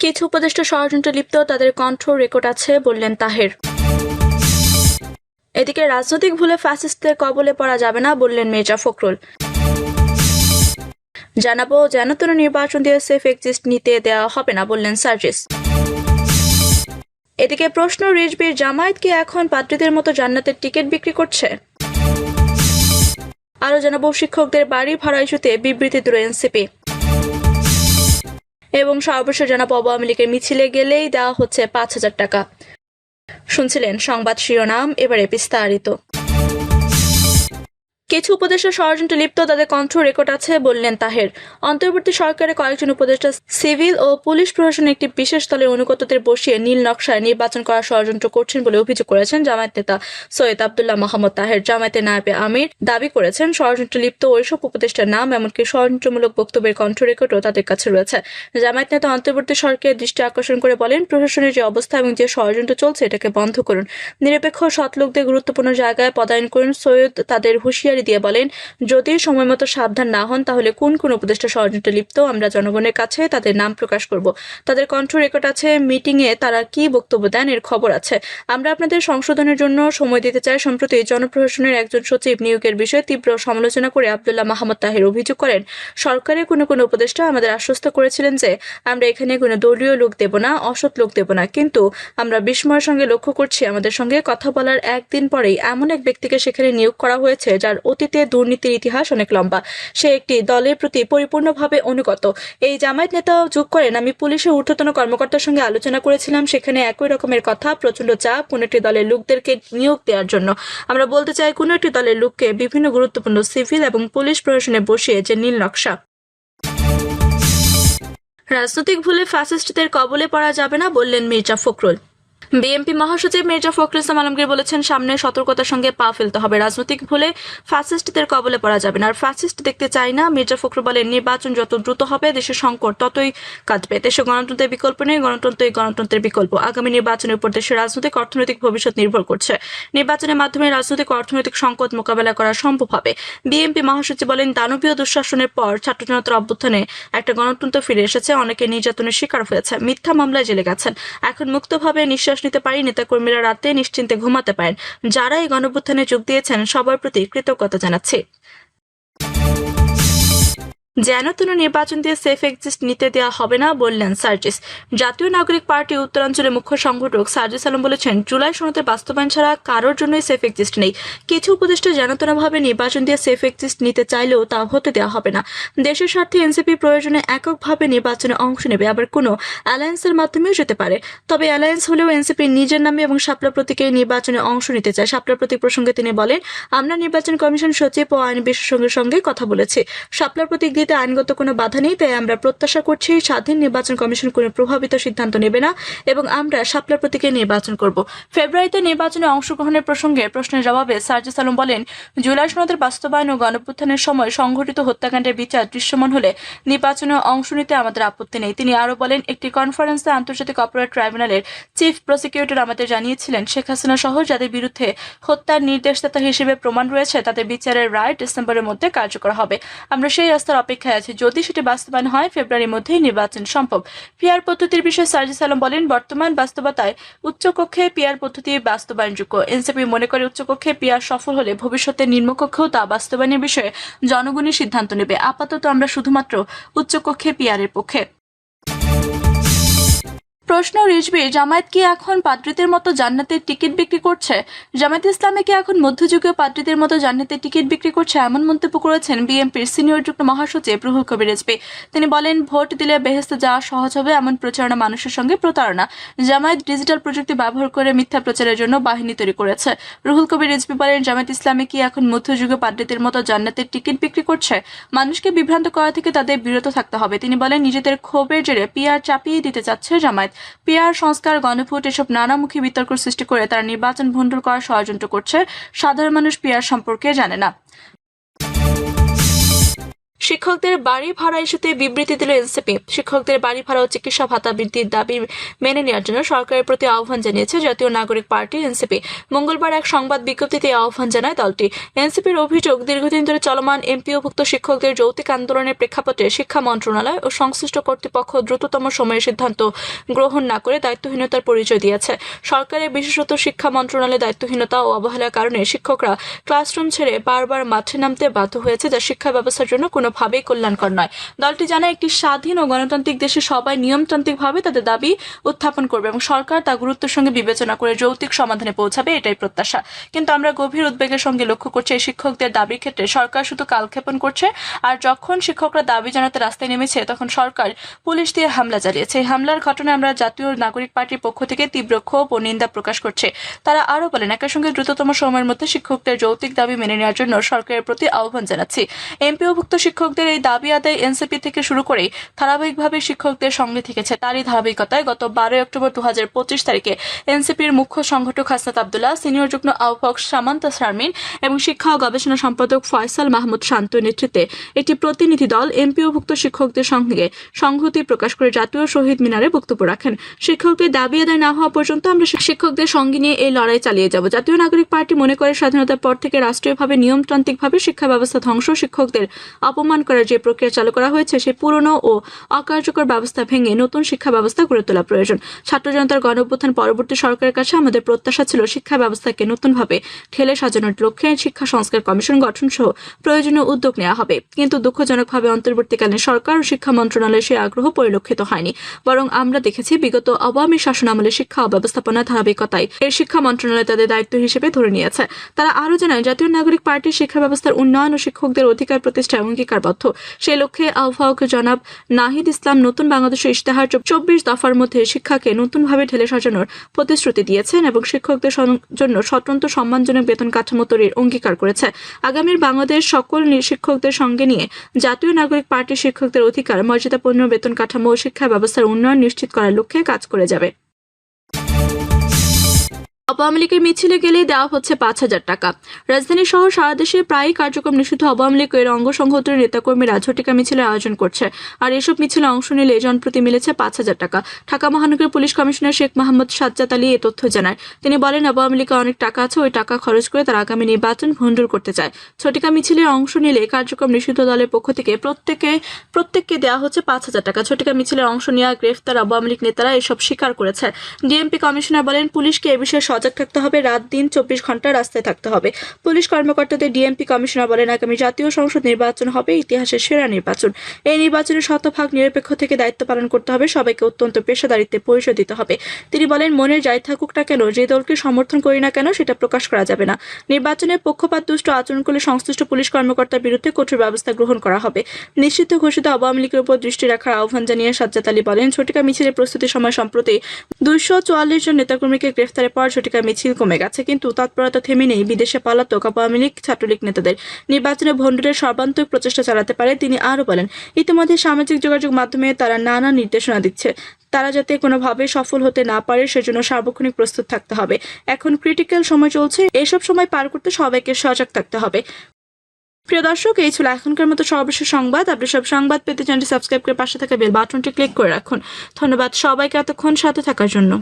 কিছু উপদেষ্টা ষড়যন্ত্রে লিপ্ত, তাদের কণ্ঠ রেকর্ড আছে, বললেন তাহের। এদিকে রাজনৈতিক ভুলে ফ্যাসিস্টদের কবলে পড়া যাবে না, বললেন মির্জা ফখরুল। জানাব যেনতন নির্বাচন দিয়ে সেফ এক্সিস্ট নিতে দেওয়া হবে না, বললেন সার্জিস। এদিকে প্রশ্ন, রিজবির জামায়াত কি এখন পাত্রীদের মতো জান্নাতের টিকিট বিক্রি করছে? আরও জানাব, শিক্ষকদের বাড়ি ভাড়া ইস্যুতে বিবৃতি দিল এনসিপি। এবং সর্বশেষ জানাব আওয়ামী লীগের মিছিলে গেলেই দেওয়া হচ্ছে পাঁচ হাজার টাকা। শুনছিলেন সংবাদ শিরোনাম, এবারে বিস্তারিত। কিছু উপদেষ্টা ষড়যন্ত্রে লিপ্ত, তাদের কণ্ঠ রেকর্ড আছে, বললেন তাহের। অন্তর্বর্তী সরকারের কয়েকজন উপদেষ্টা সিভিল ও পুলিশ প্রশাসনের একটি বিশেষ দলের অনুগতদের বসিয়ে নীল নকশায় নির্বাচন করা ষড়যন্ত্র করছেন বলে অভিযোগ করেছেন জামায়াত নেতা সৈয়দ আবদুল্লাহ মোহাম্মদ তাহের। জামায়াতের নায়েবে আমির দাবি করেছেন, ষড়যন্ত্রে লিপ্ত ওইসব উপদেষ্টার নাম এমনকি ষড়যন্ত্রমূলক বক্তব্যের কণ্ঠ রেকর্ডও তাদের কাছে রয়েছে। জামায়াত নেতা অন্তর্বর্তী সরকারের দৃষ্টি আকর্ষণ করে বলেন, প্রশাসনের যে অবস্থা এবং যে ষড়যন্ত্র চলছে এটাকে বন্ধ করুন। নিরপেক্ষ সৎ লোকদের গুরুত্বপূর্ণ জায়গায় পদায়ন করুন, সৈয়দ তাদের হুঁশিয়ারি দিয়ে বলেন, যদি সময় মতো সাবধান না হন, তাহলে কোন কোন উপদেষ্টা ষড়যন্ত্রে লিপ্ত, আমরা জনগণের কাছে তাদের নাম প্রকাশ করব। তাদের কণ্ঠ রেকর্ড আছে মিটিং এ তারা কি বক্তব্য দেন, এর খবর আছে। আমরা আপনাদের সংশোধনের জন্য সময় দিতে চাই, সম্প্রতি জনপ্রশাসনের একজন সচিব নিয়োগের বিষয়ে তীব্র সমালোচনা করে আবদুল্লাহ মাহমুদ তাহির অভিযোগ করেন সরকারের কোনো কোনো উপদেষ্টা আমাদের আশ্বস্ত করেছিলেন যে, আমরা এখানে কোনো দলীয় লোক দেব না, অসৎ লোক দেব না। কিন্তু আমরা বিস্ময়ের সঙ্গে লক্ষ্য করছি, আমাদের সঙ্গে কথা বলার একদিন পরেই এমন এক ব্যক্তিকে সেখানে নিয়োগ করা হয়েছে, যার অতীতে দুর্নীতির ইতিহাস অনেক লম্বা। সে একটি দলের প্রতি পরিপূর্ণভাবে অনুগত। এই জামায়াত নেতা যোগ করেন, আমি পুলিশের ঊর্ধ্বতন কর্মকর্তার সঙ্গে আলোচনা করেছিলাম, সেখানে একই রকমের কথা প্রচণ্ড চাপ, কোন একটি দলের লোকদেরকে নিয়োগ দেওয়ার জন্য। আমরা বলতে চাই, কোন একটি দলের লোককে বিভিন্ন গুরুত্বপূর্ণ সিভিল এবং পুলিশ প্রশাসনে বসিয়ে যে নীল নকশা। রাজনৈতিক ভুলে ফ্যাসিস্টদের কবলে পড়া যাবে না, বললেন মির্জা ফখরুল। বিএনপি মহাসচিব মির্জা ফখরুল ইসলাম আলমগীর বলেছেন, সামনে সতর্কতার সঙ্গে পা ফেলতে হবে। রাজনৈতিক ভুলে ফ্যাসিস্টদের কবলে পড়া যাবে না। আর ফ্যাসিস্ট দেখতে চাই না, মির্জা ফখরুল বলেন, নির্বাচন যত দ্রুত হবে, দেশের সংকট ততই কাটবে দেশে গণতন্ত্রের বিকল্প নেই, গণতন্ত্রই গণতন্ত্রের বিকল্প। আগামী নির্বাচনের উপর দেশের রাজনৈতিক অর্থনৈতিক ভবিষ্যৎ নির্ভর করছে। নির্বাচনের মাধ্যমে রাজনৈতিক অর্থনৈতিক সংকট মোকাবেলা করা সম্ভব হবে। বিএনপি মহাসচিব বলেন, দানবীয় দুঃশাসনের পর ছাত্র জনতার অভ্যুত্থানে একটা গণতন্ত্র ফিরে এসেছে। অনেকে নির্যাতনের শিকার হয়েছে। মিথ্যা মামলায় জেলে গেছেন। এখন মুক্তভাবে নিঃশ্বাস নিতে পারি নেতাকর্মীরা রাতে নিশ্চিন্তে ঘুমাতে পারেন। যারা এই গণভ্যুত্থানে যোগ দিয়েছেন, সবার প্রতি কৃতজ্ঞতা জানাচ্ছি। যেন তেন নির্বাচন দিয়ে সেফ এক্সিস্ট নিতে দেওয়া হবে না বললেন সার্জিস। জাতীয় নাগরিক পার্টি উত্তরাঞ্চলের মুখ্য সংগঠক সার্জিস আলম বলেছেন, জুলাই সনদের বাস্তবায়ন ছাড়া কারোর জন্যই সেফ এক্সিস্ট নেই। কিছু উপদেষ্টা যেন যেনতনভাবে নির্বাচন দিয়ে সেফ এক্সিস্ট নিতে চাইলেও তা হতে দেওয়া হবে না। দেশের স্বার্থে এনসিপি প্রয়োজনে এককভাবে নির্বাচনে অংশ নেবে, আবার কোনো অ্যালায়েন্সের মাধ্যমেও যেতে পারে। তবে অ্যালায়েন্স হলেও এনসিপি নিজের নামে এবং শাপলা প্রতীকে নির্বাচনে অংশ নিতে চায়। শাপলা প্রতীক প্রসঙ্গে তিনি বলেন, আমরা নির্বাচন কমিশন সচিব ও আইন বিশেষজ্ঞের সঙ্গে কথা বলেছি। শাপলা প্রতীক দিতে আইনগত কোনো বাধা নেই, তাই আমরা প্রত্যাশা করছি স্বাধীন নির্বাচন কমিশন কোনো প্রভাবিত সিদ্ধান্ত নেবে না এবং আমরা শাপলা প্রতীকে নির্বাচন করব। ফেব্রুয়ারিতে নির্বাচনে অংশগ্রহণের প্রসঙ্গে প্রশ্নের জবাবে সার্জিস আলম বলেন, জুলাই সনদের বাস্তবায়ন ও গণপুত্থানের সময় সংঘটিত হত্যাকাণ্ডের বিচার দৃশ্যমান হলে নির্বাচনে অংশ নিতে আমাদের আপত্তি নেই। তিনি আরও বলেন, একটি কনফারেন্সে আন্তর্জাতিক অপরাধ ট্রাইব্যুনালের চিফ প্রসিকিউটর আমাদের জানিয়েছিলেন, শেখ হাসিনা সহ যাদের বিরুদ্ধে হত্যার নির্দেশদাতা হিসেবে প্রমাণ রয়েছে, তাদের বিচারের রায় ডিসেম্বরের মধ্যে কার্যকর হবে। আমরা সেই রাস্তার অপেক্ষায় আছে। যদি সেটি বাস্তবায়ন হয়, ফেব্রুয়ারির মধ্যেই নির্বাচন সম্ভব। পিয়ার পদ্ধতির বিষয়ে সার্জিস আলম বলেন, বর্তমান বাস্তবতায় উচ্চকক্ষে পিয়ার পদ্ধতি বাস্তবায়নযোগ্য। এনসিপি মনে করে উচ্চকক্ষে পিয়ার সফল হলে ভবিষ্যতে নিম্নকক্ষেও তা বাস্তবায়নের বিষয়ে জনগণই সিদ্ধান্ত নেবে। আপাতত আমরা শুধুমাত্র উচ্চকক্ষে পিয়ারের পক্ষে। প্রশ্ন রিজবি জামায়াত কি এখন পাদ্রিদের মতো জান্নাতের টিকিট বিক্রি করছে? জামায়াত ইসলামে কি এখন মধ্যযুগীয় পাদ্রিদের মতো জান্নাতের টিকিট বিক্রি করছে এমন মন্তব্য করেছেন বিএনপির সিনিয়র যুগ্ম মহাসচিব রুহুল কবির রিজবি তিনি বলেন, ভোট দিলে বেহেস্তে যাওয়া সহজ হবে এমন প্রচারণা মানুষের সঙ্গে প্রতারণা। জামায়াত ডিজিটাল প্রযুক্তি ব্যবহার করে মিথ্যা প্রচারের জন্য বাহিনী তৈরি করেছে। রুহুল কবির রিজবি বলেন, জামায়াত ইসলামে কি এখন মধ্যযুগীয় পাদ্রিদের মতো জান্নাতের টিকিট বিক্রি করছে? মানুষকে বিভ্রান্ত করা থেকে তাদের বিরত থাকতে হবে। তিনি বলেন, নিজেদের ক্ষোভের জেরে পিআর চাপিয়ে দিতে চাচ্ছে জামায়াত। পিআর সংস্কার, গণভোট, এসব নানামুখী বিতর্ক সৃষ্টি করে তারা নির্বাচন ভণ্ডুর করার ষড়যন্ত্র করছে। সাধারণ মানুষ পিয়ার সম্পর্কে জানে না। শিক্ষকদের বাড়ি ভাড়া ইস্যুতে বিবৃতি দিল এনসিপি। শিক্ষকদের বাড়ি ভাড়া ও চিকিৎসা ভাতা বৃদ্ধির দাবি মেনে নেওয়ার জন্য সরকারের প্রতি আহ্বান জানিয়েছে জাতীয় নাগরিক পার্টি এনসিপি। মঙ্গলবার এক সংবাদ বিজ্ঞপ্তিতে আহ্বান জানায় দলটি। এনসিপির অভিযোগ, দীর্ঘদিন ধরে চলমান এমপিওভুক্ত শিক্ষকদের যৌতিক আন্দোলনের প্রেক্ষাপটে শিক্ষা মন্ত্রণালয় ও সংশ্লিষ্ট কর্তৃপক্ষ দ্রুততম সময়ে সিদ্ধান্ত গ্রহণ না করে দায়িত্বহীনতার পরিচয় দিয়েছে। সরকারের বিশেষত শিক্ষা মন্ত্রণালয়ের দায়িত্বহীনতা ও অবহেলার কারণে শিক্ষকরা ক্লাসরুম ছেড়ে বারবার মাঠে নামতে বাধ্য হয়েছে, যা শিক্ষা ব্যবস্থার জন্য কোনোভাবেই কল্যাণকর নয়। দলটি জানায়, একটি স্বাধীন ও গণতান্ত্রিক দেশে সবাই নিয়মতান্ত্রিকভাবে তাদের দাবি উত্থাপন করবে এবং সরকার তা গুরুত্বের সঙ্গে বিবেচনা করে যৌক্তিক সমাধানে পৌঁছাবে, এটাই প্রত্যাশা। কিন্তু আমরা গভীর উদ্বেগের সঙ্গে লক্ষ্য করছি, এই শিক্ষকদের দাবির ক্ষেত্রে সরকার শুধু কালক্ষেপণ করছে, আর যখন শিক্ষকরা দাবি জানাতে রাস্তায় নেমেছে, তখন সরকার পুলিশ দিয়ে হামলা চালিয়েছে। এই হামলার ঘটনায় আমরা জাতীয় নাগরিক পার্টির পক্ষ থেকে তীব্র ক্ষোভ ও নিন্দা প্রকাশ করছে। তারা আরও বলেন, একই সঙ্গে দ্রুততম সময়ের মধ্যে শিক্ষকদের যৌক্তিক দাবি মেনে নেওয়ার জন্য সরকারের প্রতি আহ্বান জানাচ্ছি। এমপিওভুক্ত শিক্ষকদের এই দাবি আদায় এনসিপি থেকে শুরু করে ধারাবাহিকভাবে শিক্ষকদের সঙ্গে থেকেছে তারই ধারাবাহিকতায় গত বারোই অক্টোবর দু হাজার পঁচিশ তারিখে এনসিপির মুখ্য সংগঠক হাসনাত আবদুল্লাহ, সিনিয়র যুগ্ম আহ্বায়ক সামান্তা শারমিন এবং শিক্ষা ও গবেষণা সম্পাদক ফয়সাল মাহমুদ শান্ত নেতৃত্বে একটি প্রতিনিধি দল এমপিওভুক্ত শিক্ষকদের সঙ্গে সংহতি প্রকাশ করে জাতীয় শহীদ মিনারে বক্তব্য রাখেন। শিক্ষকদের দাবি আদায় না হওয়া পর্যন্ত আমরা শিক্ষকদের সঙ্গে নিয়ে এই লড়াই চালিয়ে যাব। জাতীয় নাগরিক পার্টি মনে করে স্বাধীনতার পর থেকে রাষ্ট্রীয়ভাবে, নিয়মতান্ত্রিকভাবে শিক্ষা ব্যবস্থা ধ্বংস, শিক্ষকদের অপমান করার যে প্রক্রিয়া চালু করা হয়েছে সেই পুরনো ও অকার্যকর ব্যবস্থা ভেঙে নতুন শিক্ষা ব্যবস্থা গড়ে তোলা প্রয়োজন। ছাত্র জনতার গণ পরবর্তী সরকারের কাছে আমাদের প্রত্যাশা ছিল শিক্ষা ব্যবস্থাকে নতুনভাবে ঠেলে সাজানোর লক্ষ্যে শিক্ষা সংস্কার কমিশন গঠন সহ প্রয়োজনীয় উদ্যোগ নেওয়া হবে। কিন্তু দুঃখজনকভাবে অন্তর্বর্তীকালীন সরকার ও শিক্ষা মন্ত্রণালয়ের সেই আগ্রহ পরিলক্ষিত হয়নি। বরং আমরা দেখেছি বিগত আওয়ামী শাসন আমলে শিক্ষা অব্যবস্থাপনা ধারাবাহিকতায় এর শিক্ষা মন্ত্রণালয় তাদের দায়িত্ব হিসেবে ধরে নিয়েছে। তারা আরও জানায়, জাতীয় নাগরিক পার্টির শিক্ষা ব্যবস্থার উন্নয়ন ও শিক্ষকদের অধিকার প্রতিষ্ঠায় অঙ্গীকারবদ্ধ সেই লক্ষ্যে আহ্বায়ক জনাব নাহিদ ইসলাম নতুন বাংলাদেশের ইশতেহার চব্বিশ দফার মধ্যে শিক্ষাকে নতুনভাবে ঢেলে সাজানোর প্রতিশ্রুতি দিয়েছেন এবং শিক্ষকদের জন্য স্বতন্ত্র সম্মানজনক বেতন কাঠামো তৈরির অঙ্গীকার করেছে। আগামীর বাংলাদেশ সকল শিক্ষকদের সঙ্গে নিয়ে জাতীয় নাগরিক পার্টির শিক্ষকদের অধিকার, মর্যাদাপূর্ণ বেতন কাঠামো ও শিক্ষা ব্যবস্থার উন্নয়ন নিশ্চিত করার লক্ষ্যে কাজ করে যাবে। আওয়ামী লীগের মিছিলে গেলে দেওয়া হচ্ছে পাঁচ হাজার টাকা। রাজধানী সহ সারা দেশে প্রায় কার্যক্রম নিষিদ্ধ আওয়ামী লীগের অঙ্গ সংগঠনের নেতাকর্মীরা ঝটিকা মিছিলের আয়োজন করছে। আর এসব মিছিলে অংশ নিলে জনপ্রতি মিলেছে পাঁচ হাজার টাকা। ঢাকা মহানগর পুলিশ কমিশনার শেখ মোহাম্মদ সাজ্জাদ আলী এ তথ্য জানায়। তিনি বলেন, আওয়ামী লীগে অনেক টাকা আছে, ওই টাকা খরচ করে তারা আগামী নির্বাচন ভণ্ডুর করতে চায়। ঝটিকা মিছিলে অংশ নিলে কার্যক্রম নিষিদ্ধ দলের পক্ষ থেকে প্রত্যেকে, প্রত্যেককে দেওয়া হচ্ছে পাঁচ হাজার টাকা। ঝটিকা মিছিলের অংশ নেওয়া গ্রেফতার আওয়ামী লীগ নেতারা এসব স্বীকার করেছে। ডিএমপি কমিশনার বলেন, পুলিশকে এ বিষয়ে সজাগ থাকতে হবে, রাত দিন চব্বিশ ঘণ্টা রাস্তায় থাকতে হবে। পুলিশ কর্মকর্তাদের ডিএমপি কমিশনার বলেন, আগামী জাতীয় সংসদ নির্বাচন হবে ইতিহাসের সেরা নির্বাচন। এই নির্বাচনে শতভাগ নিরপেক্ষ থেকে দায়িত্ব পালন করতে হবে, সবাইকে অত্যন্ত পেশাদারিত্বে পরিচয় দিতে হবে। তিনি বলেন, মনের যাই থাকুক না কেন, যে দলকে সমর্থন করি না কেন, সেটা প্রকাশ করা যাবে না। নির্বাচনে পক্ষপাত, দুষ্ট আচরণ করলে সংশ্লিষ্ট পুলিশ কর্মকর্তার বিরুদ্ধে কঠোর ব্যবস্থা গ্রহণ করা হবে। নিশ্চিত ঘোষিত আওয়ামী লীগের উপর দৃষ্টি রাখার আহ্বান জানিয়ে সাজ্জাদ আলী বলেন ঝটিকা মিছিলের প্রস্তুতির সময় সম্প্রতি দুইশো চুয়াল্লিশ জন নেতাকর্মীকে গ্রেফতারের পর ঝটিকা মিছিল কমে গেছে, কিন্তু তৎপরতা থেমে নেই। বিদেশে পালাতক আওয়ামী লীগ ছাত্রলীগ নেতাদের নির্বাচনে ভণ্ডুরের সর্বান্তক প্রচেষ্টা চালাতে পারে, তিনি আরও বলেন। ইতিমধ্যে সামাজিক যোগাযোগ মাধ্যমে তারা নানা নির্দেশনা দিচ্ছে। তারা যাতে কোনোভাবে সফল হতে না পারে, সেজন্য সার্বক্ষণিক প্রস্তুত থাকতে হবে। এখন ক্রিটিক্যাল সময় চলছে, এসব সময় পার করতে সবাইকে সজাগ থাকতে হবে। প্রিয় দর্শক, এই ছিল এখনকার মতো সর্বশেষ সংবাদ। আপনি সব সংবাদ পেতে চ্যানেলটি সাবস্ক্রাইব করে পাশে থাকা বেল বাটনটি ক্লিক করে রাখুন। ধন্যবাদ সবাইকে এতক্ষণ সাথে থাকার জন্য।